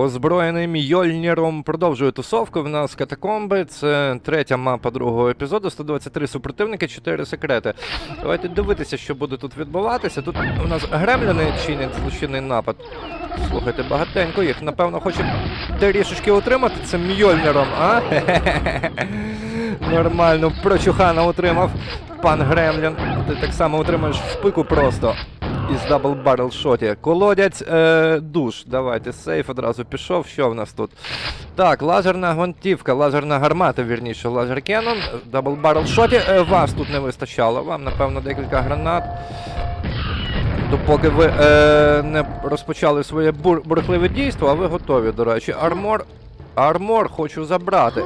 озброєний Мьольніром продовжує тусовку. В нас катакомби. Це третя мапа другого епізоду. 123 супротивники, 4 секрети. Давайте дивитися, що буде тут відбуватися. Тут у нас гремляни чинять злочинний напад. Слухайте, багатенько їх. Напевно, хочуть трішечки утримати цим Мьольніром, а? Нормально, прочухана утримав. Пан Гремлін. Ти так само утримаєш в пику просто. Із дабл баррел шоті. Колодязь е, душ. Давайте, сейф одразу пішов. Що в нас тут? Так, лазерна гвинтівка, лазерна гармата, вірніше, лазер Кеннон, дабл баррел шоті. Е, вас тут не вистачало. Вам, напевно, декілька гранат. Допоки ви е, не розпочали своє бур- бурхливе дійство, а ви готові, до речі. Армор. Армор хочу забрати.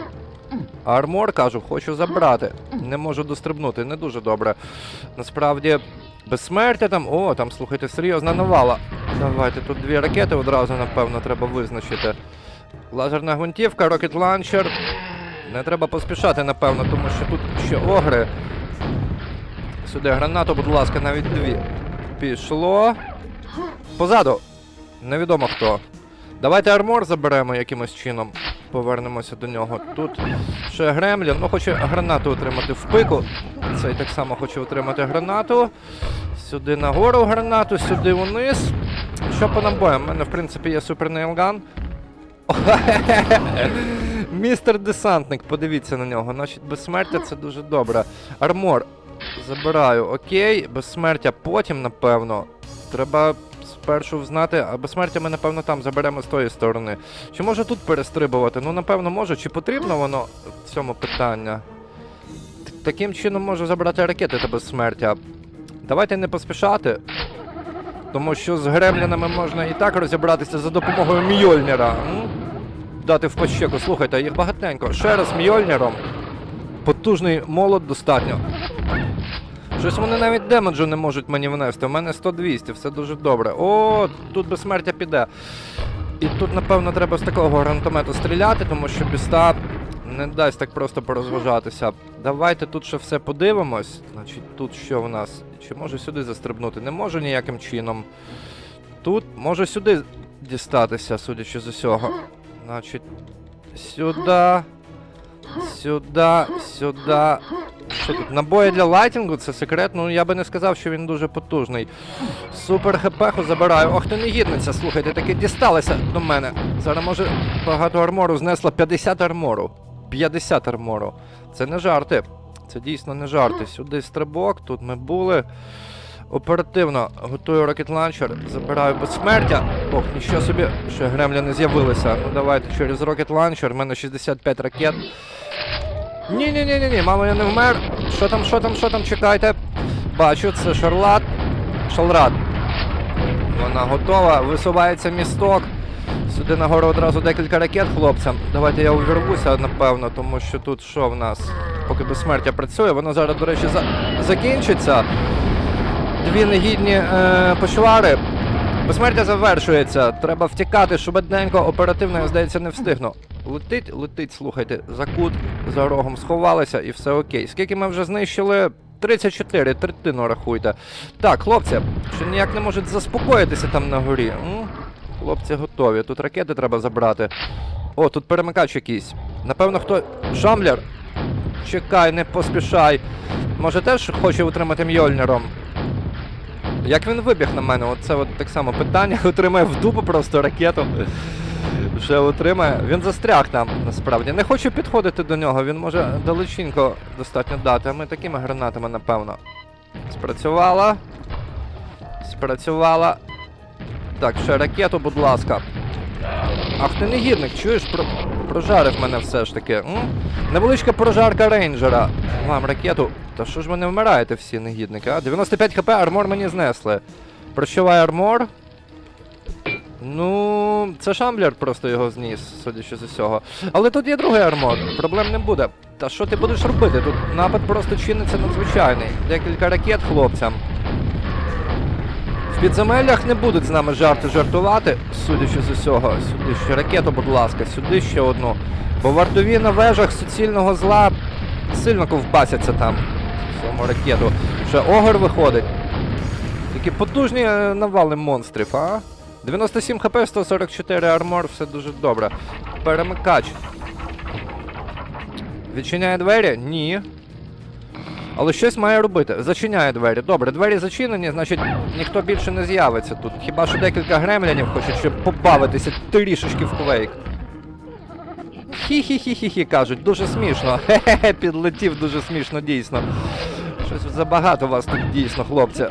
Армор, кажу, хочу забрати. Не можу дострибнути, не дуже добре. Насправді, безсмертя там. О, там, слухайте, серйозна навала. Давайте тут дві ракети одразу, напевно, треба визначити. Лазерна гвинтівка, рокет ланчер. Не треба поспішати, напевно, тому що тут ще огри. Сюди гранату, будь ласка, навіть дві. Пішло. Позаду. Невідомо хто. Давайте армор заберемо якимось чином. Повернемося до нього. Тут ще Гремлін. Ну, хоче гранату отримати в пику. Цей так само хоче отримати гранату. Сюди нагору гранату, сюди вниз. Що по набоям? У мене, в принципі, є супер нейлган. Містер десантник, подивіться на нього. Значить, безсмертя це дуже добре. Армор. Забираю, окей, безсмертя потім, напевно. Треба спершу взнати, а безсмертя ми, напевно, там заберемо з тої сторони. Чи може тут перестрибувати? Ну, напевно, може. Чи потрібно воно в цьому питання? Таким чином можу забрати ракети та безсмертя. Давайте не поспішати. Тому що з гремлінами можна і так розібратися за допомогою Мьольнера. Дати в пощеку. Слухайте, їх багатенько. Ще раз Мьольнером. Потужний молот достатньо. Щось вони навіть демеджу не можуть мені внести. У мене 100-200, все дуже добре. О, тут безсмертя піде. І тут, напевно, треба з такого гранатомету стріляти, тому що біста не дасть так просто порозважатися. Давайте тут ще все подивимось. Значить, тут що в нас? Чи можу сюди застрибнути? Не можу ніяким чином. Тут можу сюди дістатися, судячи з усього. Значить, сюди. Сюди, сюди. Що тут? Набої для лайтінгу, це секрет. Ну я би не сказав, що він дуже потужний. Супер хпху забираю. Ох, ти негідниця, слухайте, таки дісталася до мене. Зараз може багато армору знесла 50 армору. 50 армору. Це не жарти. Це дійсно не жарти. Сюди стрибок, тут ми були. Оперативно готую рокет ланчер, забираю безсмертя. Ох, нічого собі, ще гремля не з'явилися. Ну давайте через рокет ланчер, в мене 65 ракет. Ні, ні, ні, ні, ні, мамо, я не вмер. Що там, що там, що там, чекайте. Бачу, це Шарлат. Шалрат. Вона готова, висувається місток. Сюди нагору одразу декілька ракет хлопцям. Давайте я увірвуся, напевно, тому що тут що в нас? Поки безсмертя працює, воно зараз, до речі, за... закінчиться. Дві негідні е, почвари. Безсмертя завершується. Треба втікати швиденько, оперативно, я здається, не встигну. Летить, летить, слухайте, за кут, за рогом сховалися і все окей. Скільки ми вже знищили? 34, третину рахуйте. Так, хлопці, що ніяк не можуть заспокоїтися там на горі. Хлопці готові. Тут ракети треба забрати. О, тут перемикач якийсь. Напевно, хто. Шамблер? Чекай, не поспішай. Може теж хоче утримати Мьольнером? Як він вибіг на мене? Оце от так само питання. Отримає в дупу просто ракету. Вже отримає. Він застряг там, насправді. Не хочу підходити до нього, він може далеченько достатньо дати, ми такими гранатами, напевно. Спрацювала. Спрацювала. Так, ще ракету, будь ласка. Ах ти негідник, чуєш, Про... прожарив мене все ж таки. М? Невеличка прожарка рейнджера. Вам ракету. Та що ж ви не вмираєте всі негідники, а? 95 хп, армор мені знесли. Прощавай армор. Ну, це шамблер просто його зніс, судячи з усього. Але тут є другий армор, проблем не буде. Та що ти будеш робити? Тут напад просто чиниться надзвичайний. Декілька ракет хлопцям. В підземеллях не будуть з нами жарти жартувати, судячи з усього. Сюди ще ракету, будь ласка, сюди ще одну. Бо вартові на вежах суцільного зла сильно ковбасяться там. Цьому ракету. Ще огор виходить. Такі потужні е, навали монстрів, а? 97 хп, 144 армор, все дуже добре. Перемикач. Відчиняє двері? Ні. Але щось має робити. Зачиняє двері. Добре, двері зачинені, значить ніхто більше не з'явиться тут. Хіба що декілька гремлянів хочуть ще побавитися трішечки в квейк. Хі-хі-хі-хі-хі кажуть, дуже смішно. Хе-хе, підлетів дуже смішно, дійсно. Щось забагато вас тут дійсно, хлопці.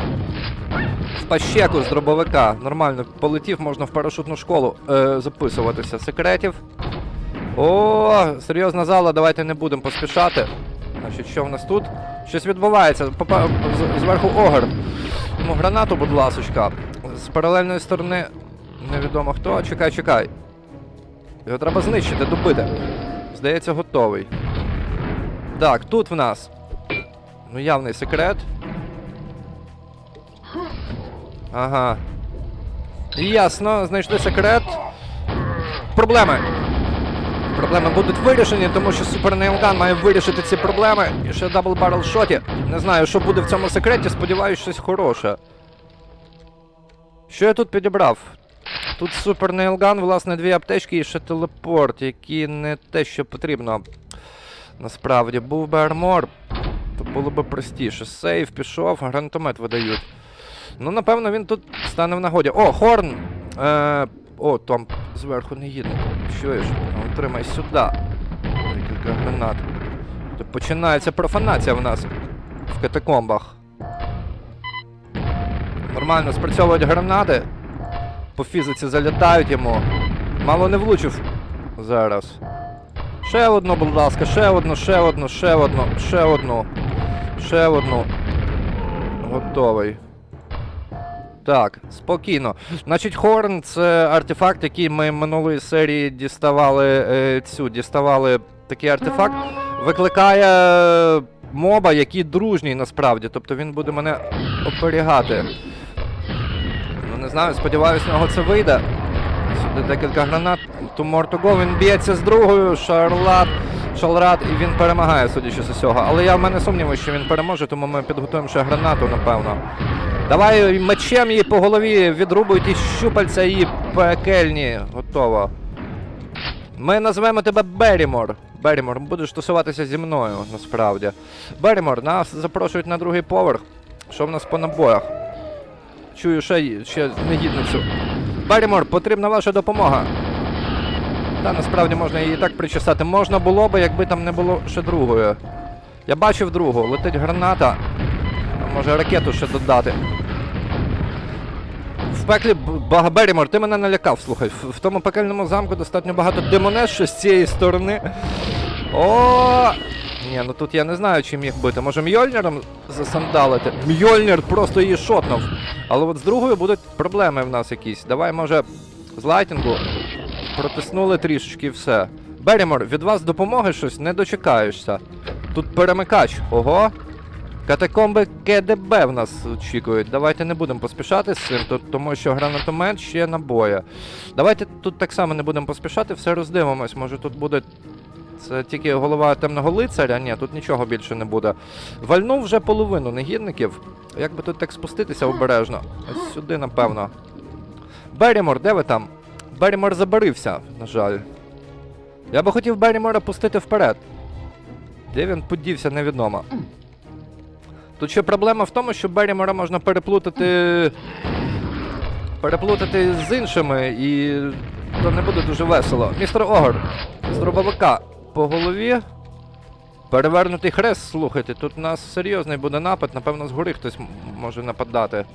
В пащеку з дробовика. Нормально, полетів, можна в парашутну школу е, записуватися. Секретів. О, серйозна зала, давайте не будемо поспішати. Значить, що в нас тут? Щось відбувається. Попа... Зверху огр. Йому гранату, будь ласочка. З паралельної сторони невідомо хто. Чекай, чекай. Його треба знищити, добити. Здається, готовий. Так, тут в нас. Ну, явний секрет. Ага. Ясно, знайшли секрет. Проблеми. Проблеми будуть вирішені, тому що Nail Gun має вирішити ці проблеми. І ще дабл баррел шоті. Не знаю, що буде в цьому секреті, сподіваюся, щось хороше. Що я тут підібрав? Тут Nail Gun, власне, дві аптечки і ще телепорт, які не те, що потрібно. Насправді, був би армор, то було б простіше. Сейф пішов, гранатомет видають. Ну, напевно, він тут стане в нагоді. О, Хорн! Е, о, там зверху не їде. Чуєш? Ну, Отримай сюди. Декілька гранат. Тут починається профанація в нас в катакомбах. Нормально спрацьовують гранати. По фізиці залітають йому. Мало не влучив зараз. Ще одну, будь ласка, ще одну, ще одну, ще одну, ще одну. Ще одну. Готовий. Так, спокійно. Значить, Хорн це артефакт, який ми минулої серії діставали е, цю, діставали такий артефакт. Викликає моба, який дружній насправді. Тобто він буде мене оберігати. Ну не знаю, сподіваюсь, в нього це вийде. Сюди декілька гранат. More. Він б'ється з другою, Шарлат, Шалрат, і він перемагає, судячи з усього. Але я в мене сумніви, що він переможе, тому ми підготуємо ще гранату, напевно. Давай мечем її по голові відрубуй ті щупальця її пекельні. Готово. Ми назвемо тебе Берімор. Берімор, будеш тусуватися зі мною, насправді. Берімор, нас запрошують на другий поверх. Що в нас по набоях? Чую ще, ще негідницю. Берімор, потрібна ваша допомога. Та насправді можна її так причесати. Можна було би, якби там не було ще другої. Я бачив другу, летить граната. Може ракету ще додати. В пеклі Б- Бага Берімор, ти мене налякав, слухай. В, тому пекельному замку достатньо багато демонеш ще з цієї сторони. О! Ні, ну тут я не знаю, чим їх бити. Може Мьольніром засандалити? Мьольнір просто її шотнув. Але от з другою будуть проблеми в нас якісь. Давай, може, з лайтінгу протиснули трішечки і все. Берімор, від вас допомоги щось не дочекаєшся. Тут перемикач. Ого. Катакомби КДБ в нас очікують. Давайте не будемо поспішати з цим, тому що гранатомет ще набоє. Давайте тут так само не будемо поспішати, все роздивимось. Може тут буде. Це тільки голова темного лицаря? Ні, тут нічого більше не буде. Вальнув вже половину негідників. Як би тут так спуститися обережно? Ось сюди, напевно. Берімор, де ви там? Берімор забарився, на жаль. Я би хотів Берімора пустити вперед. Де він подівся, невідомо. Тут ще проблема в тому, що Берімора можна переплутати. Переплутати з іншими, і то не буде дуже весело. Містер Огор, з дробовика по голові. Перевернутий хрест, слухайте, тут у нас серйозний буде напад, напевно, згори хтось може нападати.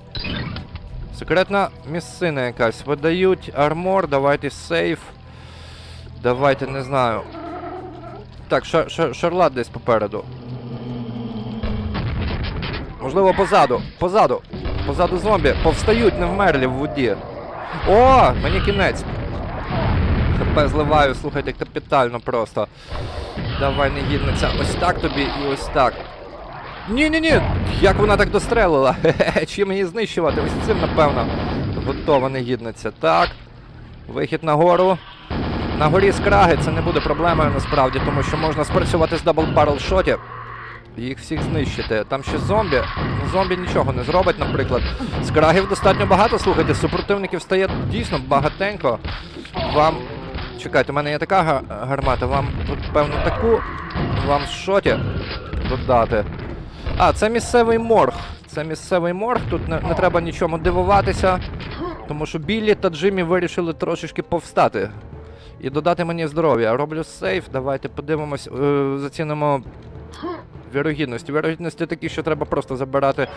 Секретна місцина якась. Видають армор, давайте сейф. Давайте, не знаю. Так, шар, шар, шарлат десь попереду. Можливо, позаду. Позаду. Позаду зомбі. Повстають, не вмерлі в воді. О! Мені кінець. ХП зливаю, слухайте, капітально просто. Давай, негідниця. Ось так тобі і ось так. Ні-ні-ні! Як вона так дострелила? Хе-хе, чим її знищувати? Ось цим, напевно. Готова негідниця. Так. Вихід нагору. На горі скраги це не буде проблемою насправді, тому що можна спрацювати з дабл баррел шоті. Їх всіх знищити. Там ще зомбі. Ну, зомбі нічого не зробить, наприклад. Скрагів достатньо багато, слухайте, супротивників стає дійсно багатенько. Вам. Чекайте, у мене є така гармата, вам певно, таку. Вам в шоті додати. А, це місцевий морг. Це місцевий морг, тут не, не треба нічому дивуватися. Тому що Біллі та Джиммі вирішили трошечки повстати. І додати мені здоров'я. Роблю сейф, давайте подивимось, е, зацінимо вірогідності. Вірогідності такі, що треба просто забирати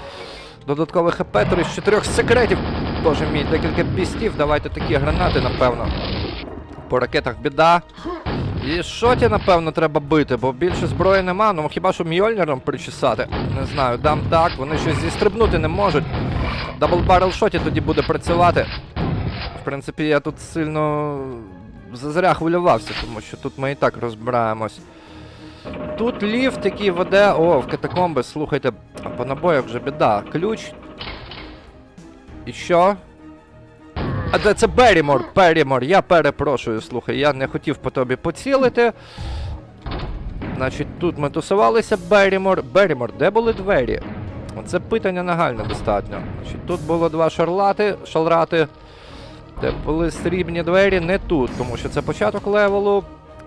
додаткове хп, три з чотирьох секретів. Тоже мій декілька пістів. Давайте такі гранати, напевно. По ракетах біда. І шоті, напевно, треба бити, бо більше зброї нема. Ну хіба що мьольнером причесати? Не знаю, дам так, вони щось зістрибнути не можуть. Дабл баррел шоті тоді буде працювати. В принципі, я тут сильно зазря хвилювався, тому що тут ми і так розбираємось. Тут ліфт, який веде. О, в катакомби, слухайте, по набоях вже біда. Ключ. І що? А де це Берімор? Берімор, я перепрошую, слухай, я не хотів по тобі поцілити. Значить, тут ми тусувалися Берімор. Берімор, де були двері? Оце питання нагальне достатньо. Значить, тут було два шарлати, шалрати. Де були срібні двері не тут, тому що це початок левелу.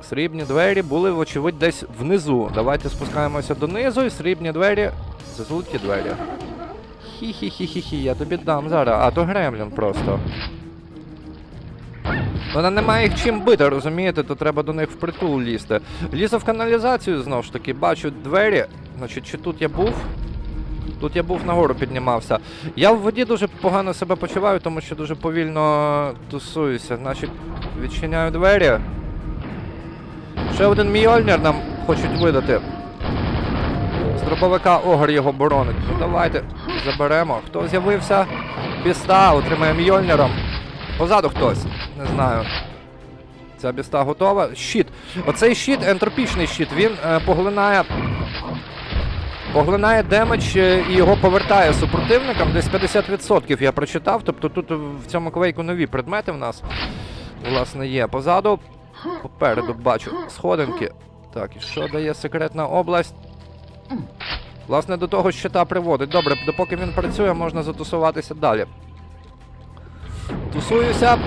Срібні двері були, вочевидь, десь внизу. Давайте спускаємося донизу, і срібні двері. Це золоті двері. Хі-хі-хі-хі-хі, я тобі дам зараз. А, то гремлін просто. Вона не має їх чим бити, розумієте, то треба до них впритул лізти. Лізу в каналізацію знову ж таки, бачу двері. Значить, чи тут я був? Тут я був нагору піднімався. Я в воді дуже погано себе почуваю, тому що дуже повільно тусуюся. Значить, відчиняю двері. Ще один мійольнер нам хочуть видати. З дробовика Огр його боронить. Ну давайте заберемо. Хто з'явився? Біста, отримає мійольнером. Позаду хтось. Не знаю. Ця біста готова. Щит. Оцей щит, ентропічний щит, він е, поглинає. Поглинає демедж е, і його повертає супротивникам. Десь 50% я прочитав. Тобто тут в цьому квейку нові предмети в нас. Власне, є. Позаду. Попереду бачу сходинки. Так, і що дає секретна область? Власне, до того щита приводить. Добре, допоки він працює, можна затусуватися далі. Тусуюся.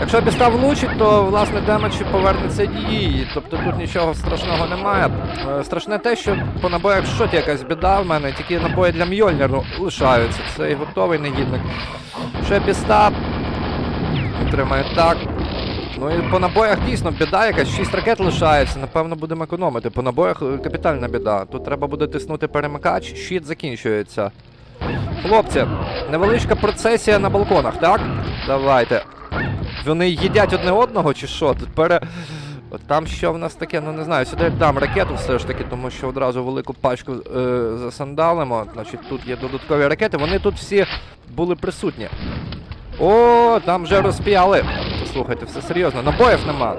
Якщо біста влучить, то власне демедж повернеться її. Тобто тут нічого страшного немає. Е, Страшне те, що по набоях шоті якась біда в мене, тільки набої для Мьольнеру лишаються. Це і готовий негідник. Ще біста. Тримає так. Ну і по набоях дійсно біда якась, 6 ракет лишається, напевно, будемо економити. По набоях капітальна біда. Тут треба буде тиснути перемикач, щит закінчується. Хлопці, невеличка процесія на балконах, так? Давайте. Вони їдять одне одного чи що? Пере. Там що в нас таке, ну не знаю, сюди дам ракету все ж таки, тому що одразу велику пачку е, засандалимо. Значить, тут є додаткові ракети, вони тут всі були присутні. О, там вже розп'яли. Слухайте, все серйозно, набоїв нема.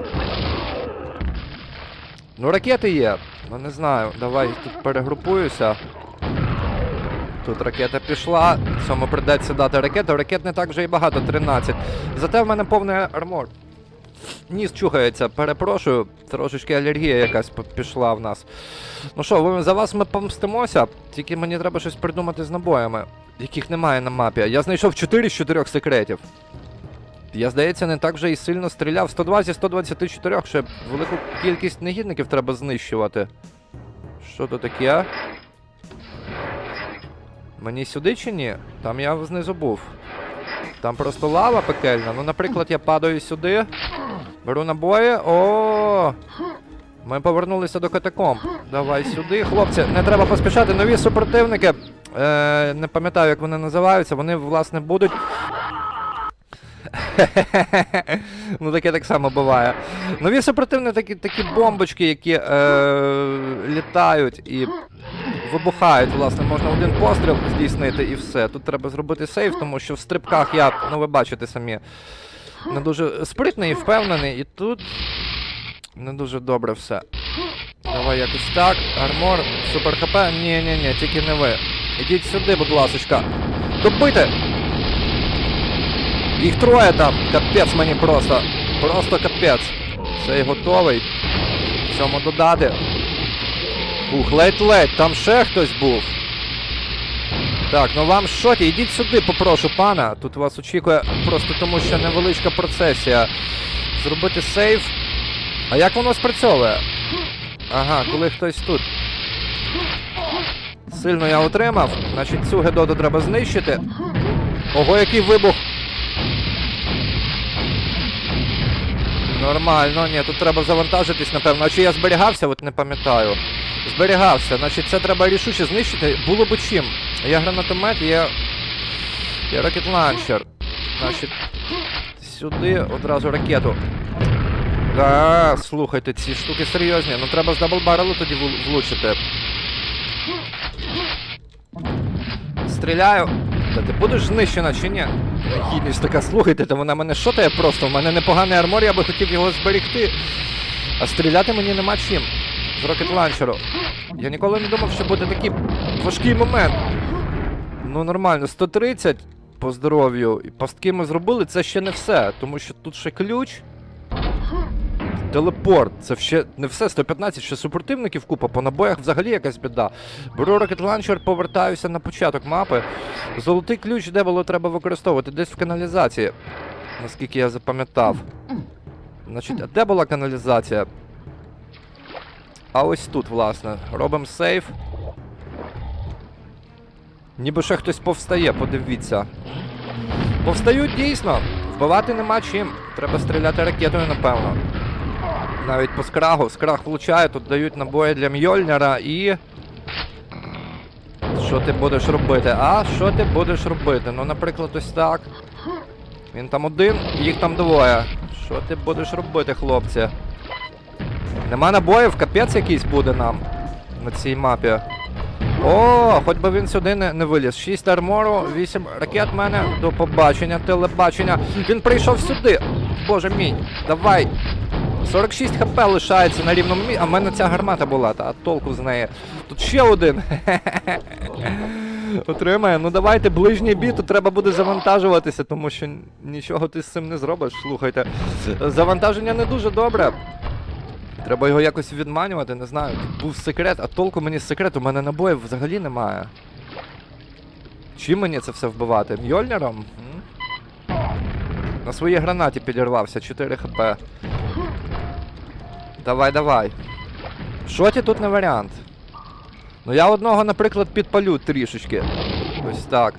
Ну, ракети є. Ну не знаю. Давай тут перегрупуюся. Тут ракета пішла. Цьому придеться дати ракету. Ракет не так вже і багато, 13. Зате в мене повний армор. Ніс чухається, перепрошую, трошечки алергія якась пішла в нас. Ну що, за вас ми помстимося, тільки мені треба щось придумати з набоями, яких немає на мапі. Я знайшов 4 з 4 секретів. Я, здається, не так вже і сильно стріляв. 102 зі 124, ще велику кількість негідників треба знищувати. Що то таке? Мені сюди чи ні? Там я знизу був. Там просто лава пекельна. Ну, наприклад, я падаю сюди, беру набої. О! Ми повернулися до катакомб. Давай сюди. Хлопці, не треба поспішати. Нові супротивники. Е, не пам'ятаю, як вони називаються. Вони, власне, будуть. ну, таке так само буває. Нові супротивники такі, такі бомбочки, які е, літають і вибухають, власне, можна один постріл здійснити і все. Тут треба зробити сейф, тому що в стрибках я, ну ви бачите самі, не дуже спритний і впевнений, і тут не дуже добре все. Давай якось так. Армор, супер хп. Ні, ні, ні, тільки не ви. Ідіть сюди, будь ласочка. Добити! Їх троє там. Капець мені просто. Просто капець. Цей готовий. Цьому додати. Ух, ледь-ледь, там ще хтось був. Так, ну вам шоті, ідіть сюди, попрошу пана. Тут вас очікує просто тому, що невеличка процесія. Зробити сейф. А як воно спрацьовує? Ага, коли хтось тут. Сильно я отримав. Значить, цю гедоду треба знищити. Ого, який вибух! Нормально, ні, тут треба завантажитись, напевно. А чи я зберігався, от не пам'ятаю. Зберігався, значить це треба рішуче знищити. Було б чим. Є гранатомет, є. Є ракет-ланчер. Значить, сюди одразу ракету. Да, слухайте, ці штуки серйозні. Ну треба з даблбарелу тоді влучити. Стріляю. Та ти будеш знищена чи ні? Гідність така, слухайте, то вона мене шотає просто. У мене непоганий армор, я би хотів його зберегти. А стріляти мені нема чим. З рокет-ланчеру. Я ніколи не думав, що буде такий важкий момент. Ну нормально, 130 по здоров'ю. І пастки ми зробили, це ще не все, тому що тут ще ключ. Телепорт, це ще не все, 115, ще супротивників купа, по набоях взагалі якась біда. Беру ракет ланчер, повертаюся на початок мапи. Золотий ключ, де було треба використовувати? Десь в каналізації, наскільки я запам'ятав. Значить, а де була каналізація? А ось тут, власне. Робимо сейф. Ніби ще хтось повстає, подивіться. Повстають дійсно. Вбивати нема чим. Треба стріляти ракетою, напевно. Навіть по скрагу. Скраг влучає, тут дають набої для Мьольнера і. Що ти будеш робити? А що ти будеш робити? Ну, наприклад, ось так. Він там один, їх там двоє. Що ти будеш робити, хлопці? Нема набоїв, капець якийсь буде нам на цій мапі. О, хоч би він сюди не, не виліз. 6 армору, 8 ракет в мене. До побачення, телебачення. Він прийшов сюди. Боже мій, давай. 46 хп лишається на рівному місці. А в мене ця гармата була, та толку з неї. Тут ще один. Отримає. Ну давайте ближній бій, тут треба буде завантажуватися, тому що нічого ти з цим не зробиш. Слухайте. Завантаження не дуже добре. Треба його якось відманювати, не знаю. Тут був секрет, а толку мені з секрету, у мене набоїв взагалі немає. Чим мені це все вбивати? Мьольнером? На своїй гранаті підірвався, 4 хп. Давай, давай. Шоті тут не варіант. Ну я одного, наприклад, підпалю трішечки. Ось так.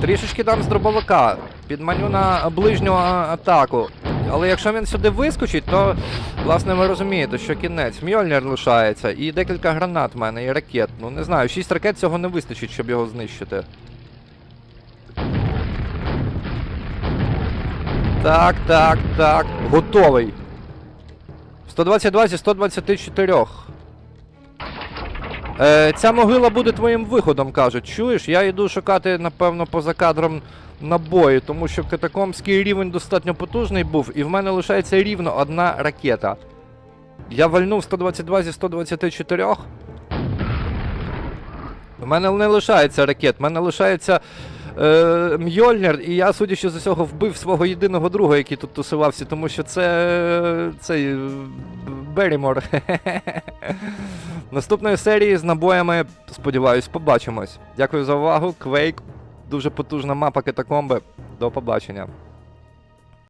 Трішечки дам з дробовика. Підманю на ближню атаку. Але якщо він сюди вискочить, то, власне, ви розумієте, що кінець. Мьольнір лишається, і декілька гранат в мене, і ракет. Ну не знаю, 6 ракет цього не вистачить, щоб його знищити. Так, так, так. Готовий. 122 зі 124. Е, ця могила буде твоїм виходом, кажуть. Чуєш? Я йду шукати, напевно, поза кадром набої, тому що катакомбський рівень достатньо потужний був, і в мене лишається рівно одна ракета. Я вальнув 122 зі 124. У мене не лишається ракет, в мене лишається е, Мьольнер, і я, судячи з усього, вбив свого єдиного друга, який тут тусувався, тому що це. е, цей. е, Берімор. Наступної серії з набоями, сподіваюсь, побачимось. Дякую за увагу. Quake. Дуже потужна мапа катакомби. До побачення.